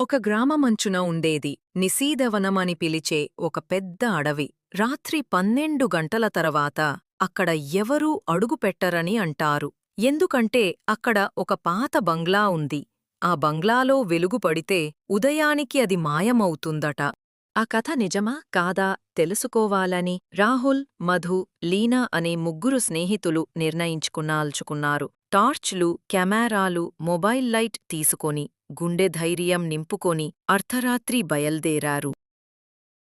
ఒక గ్రామమంచున ఉండేది నిశీదవనమని పిలిచే ఒక పెద్ద అడవి. రాత్రి పన్నెండు గంటల తర్వాత అక్కడ ఎవరూ అడుగుపెట్టరని అంటారు. ఎందుకంటే అక్కడ ఒక పాత బంగ్లా ఉంది. ఆ బంగ్లాలో వెలుగుపడితే ఉదయానికి అది మాయమవుతుందట. ఆ కథ నిజమా కాదా తెలుసుకోవాలని రాహుల్ మధు లీనా అనే ముగ్గురు స్నేహితులు నిర్ణయించుకున్నాల్చుకున్నారు. టార్చ్లు కెమెరాలు మొబైల్ లైట్ తీసుకొని గుండె ధైర్యం నింపుకొని అర్ధరాత్రి బయల్దేరారు.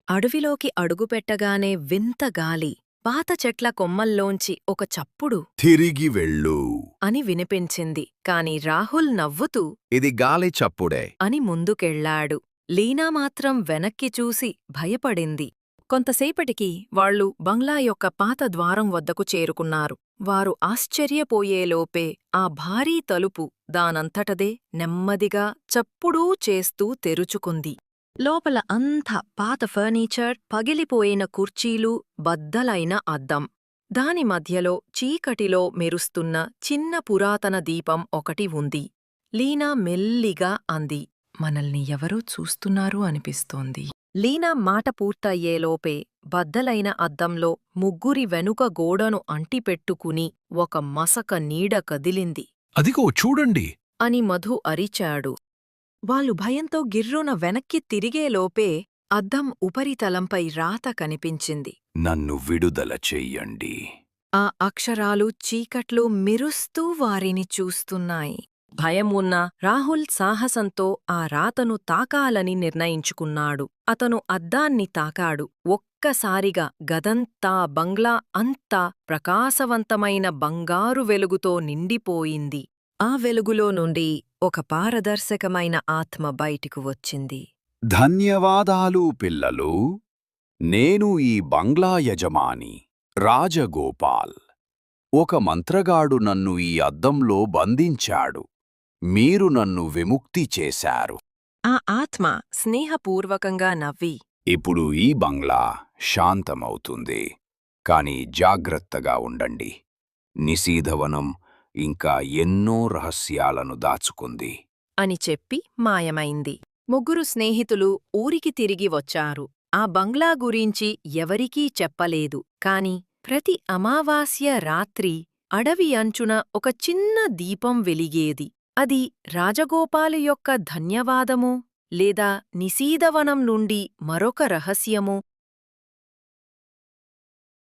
అడవిలోకి అడుగుపెట్టగానే వింత గాలి పాత చెట్ల కొమ్మల్లోంచి ఒక చప్పుడు తిరిగి వెళ్ళు. అని వినిపించింది. కాని రాహుల్ నవ్వుతూ ఇది గాలి చప్పుడే. అని ముందుకెళ్ళాడు లీనా మాత్రం వెనక్కి చూసి భయపడింది. కొంతసేపటికి వాళ్ళు బంగ్లా యొక్క పాత ద్వారం వద్దకు చేరుకున్నారు. వారు ఆశ్చర్యపోయేలోపే ఆ భారీ తలుపు దానంతటదే నెమ్మదిగా చప్పుడూ చేస్తూ తెరుచుకుంది. లోపల అంతా పాత ఫర్నిచర్ పగిలిపోయిన కుర్చీలు బద్దలైన అద్దం. దాని మధ్యలో చీకటిలో మెరుస్తున్న చిన్న పురాతన దీపం ఒకటి ఉంది. లీనా మెల్లిగా అంది. మనల్ని ఎవరో చూస్తున్నారు అనిపిస్తోంది. లీనా మాట పూర్తయ్యేలోపే బద్దలైన అద్దంలో ముగ్గురి వెనుక గోడను అంటిపెట్టుకుని ఒక మసక నీడ కదిలింది. అదిగో చూడండి. అని మధు అరిచాడు. వాళ్ళు భయంతో గిర్రున వెనక్కి తిరిగేలోపే అద్దం ఉపరితలంపై రాత కనిపించింది. నన్ను విడుదల చెయ్యండి. ఆ అక్షరాలు చీకట్లో మెరుస్తూ వారిని చూస్తున్నాయి. భయం రాహుల్ సాహసంతో ఆ రాతను తాకాలని నిర్ణయించుకున్నాడు. అతను అద్దాన్ని తాకాడు. ఒక్కసారిగా గదంతా బంగ్లా అంతా ప్రకాశవంతమైన బంగారు వెలుగుతో నిండిపోయింది. ఆ వెలుగులో నుండి ఒక పారదర్శకమైన ఆత్మ బయటికి వచ్చింది. ధన్యవాదాలు పిల్లలు. నేను ఈ బంగ్లా యజమాని రాజగోపాల్. ఒక మంత్రగాడు నన్ను ఈ అద్దంలో బంధించాడు. మీరు నన్ను విముక్తి చేశారు. ఆ ఆత్మ స్నేహపూర్వకంగా నవ్వి. ఇప్పుడు ఈ బంగ్లా శాంతమవుతుంది. కాని జాగ్రత్తగా ఉండండి. నిశీధవనం ఇంకా ఎన్నో రహస్యాలను దాచుకుంది. అని చెప్పి మాయమైంది. ముగ్గురు స్నేహితులు ఊరికి తిరిగి వచ్చారు. ఆ బంగ్లా గురించి ఎవరికీ చెప్పలేదు. కాని ప్రతి అమావాస్య రాత్రి అడవి అంచున ఒక చిన్న దీపం వెలిగేది. అది రాజగోపాలు యొక్క ధన్యవాదమో లేదా నిశీదవనం నుండి మరొక రహస్యమో